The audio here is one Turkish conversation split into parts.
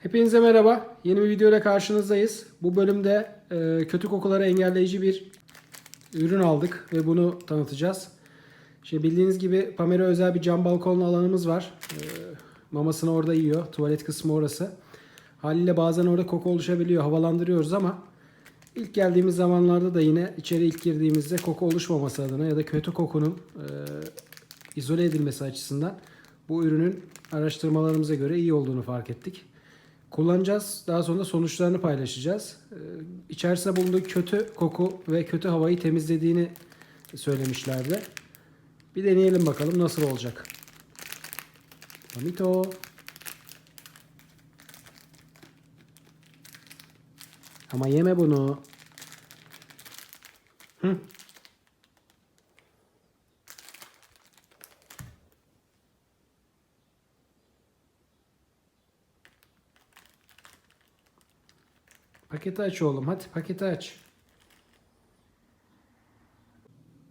Hepinize merhaba. Yeni bir videoyla karşınızdayız. Bu bölümde e, kötü kokuları engelleyici bir ürün aldık ve bunu tanıtacağız. İşte bildiğiniz gibi Pamela özel bir cam balkonlu alanımız var. E, mamasını orada yiyor. Tuvalet kısmı orası. Haliyle bazen orada koku oluşabiliyor. Havalandırıyoruz ama ilk geldiğimiz zamanlarda da yine içeri ilk girdiğimizde koku oluşmaması adına ya da kötü kokunun e, izole edilmesi açısından bu ürünün araştırmalarımıza göre iyi olduğunu fark ettik. Kullanacağız. Daha sonra sonuçlarını paylaşacağız. Ee, İçerisinde bulunduğu kötü koku ve kötü havayı temizlediğini söylemişlerdi. Bir deneyelim bakalım nasıl olacak. Mamito. Ama yeme bunu. Hı. Paketi aç oğlum hadi paketi aç.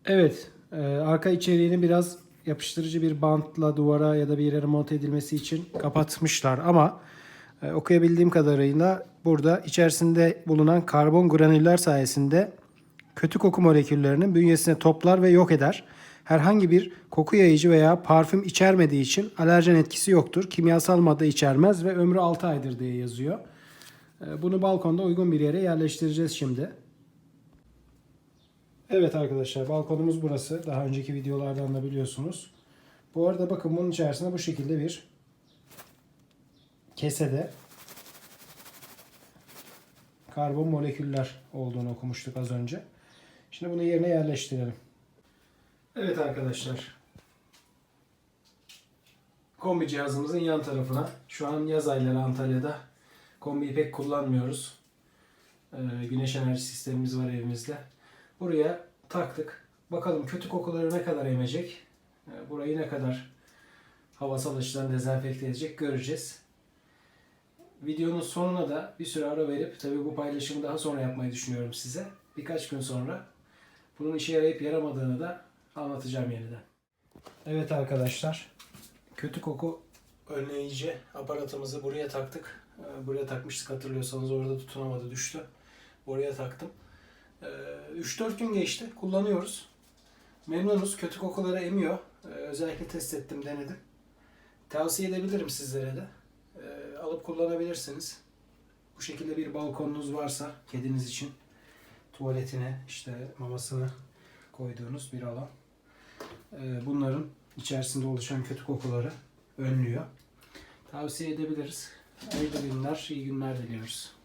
Evet e, arka içeriğini biraz yapıştırıcı bir bantla duvara ya da bir yere monte edilmesi için kapatmışlar ama e, okuyabildiğim kadarıyla burada içerisinde bulunan karbon granüller sayesinde kötü koku moleküllerinin bünyesine toplar ve yok eder. Herhangi bir koku yayıcı veya parfüm içermediği için alerjen etkisi yoktur. Kimyasal madde içermez ve ömrü 6 aydır diye yazıyor. Ee, Bunu balkonda uygun bir yere yerleştireceğiz şimdi. Evet arkadaşlar balkonumuz burası. Daha önceki videolardan da biliyorsunuz. Bu arada bakın bunun içerisinde bu şekilde bir kesede karbon moleküller olduğunu okumuştuk az önce. Şimdi bunu yerine yerleştirelim. Evet arkadaşlar. Kombi cihazımızın yan tarafına şu an yaz ayları Antalya'da kombiyi pek kullanmıyoruz. Ee, güneş enerji sistemimiz var evimizde. Buraya taktık. Bakalım kötü kokuları ne kadar emecek. Ee, burayı ne kadar havasal açıdan dezenfekte edecek göreceğiz. Videonun sonuna da bir süre ara verip tabii bu paylaşımı daha sonra yapmayı düşünüyorum size. Birkaç gün sonra bunun işe yarayıp yaramadığını da anlatacağım yeniden. Evet arkadaşlar. Kötü koku önleyici aparatımızı buraya taktık. Ee, Buraya takmıştık hatırlıyorsanız orada tutunamadı düştü. Oraya taktım. Ee, 3-4 gün geçti. Kullanıyoruz. Memnunuz. Kötü kokuları emiyor. Ee, Özellikle test ettim, denedim. Tavsiye edebilirim sizlere de. Ee, Alıp kullanabilirsiniz. Bu şekilde bir balkonunuz varsa kediniz için tuvaletine, işte mamasını koyduğunuz bir alan. Ee, Bunların içerisinde oluşan kötü kokuları önlüyor. Tavsiye edebiliriz. Hayırlı günler, iyi günler diliyoruz.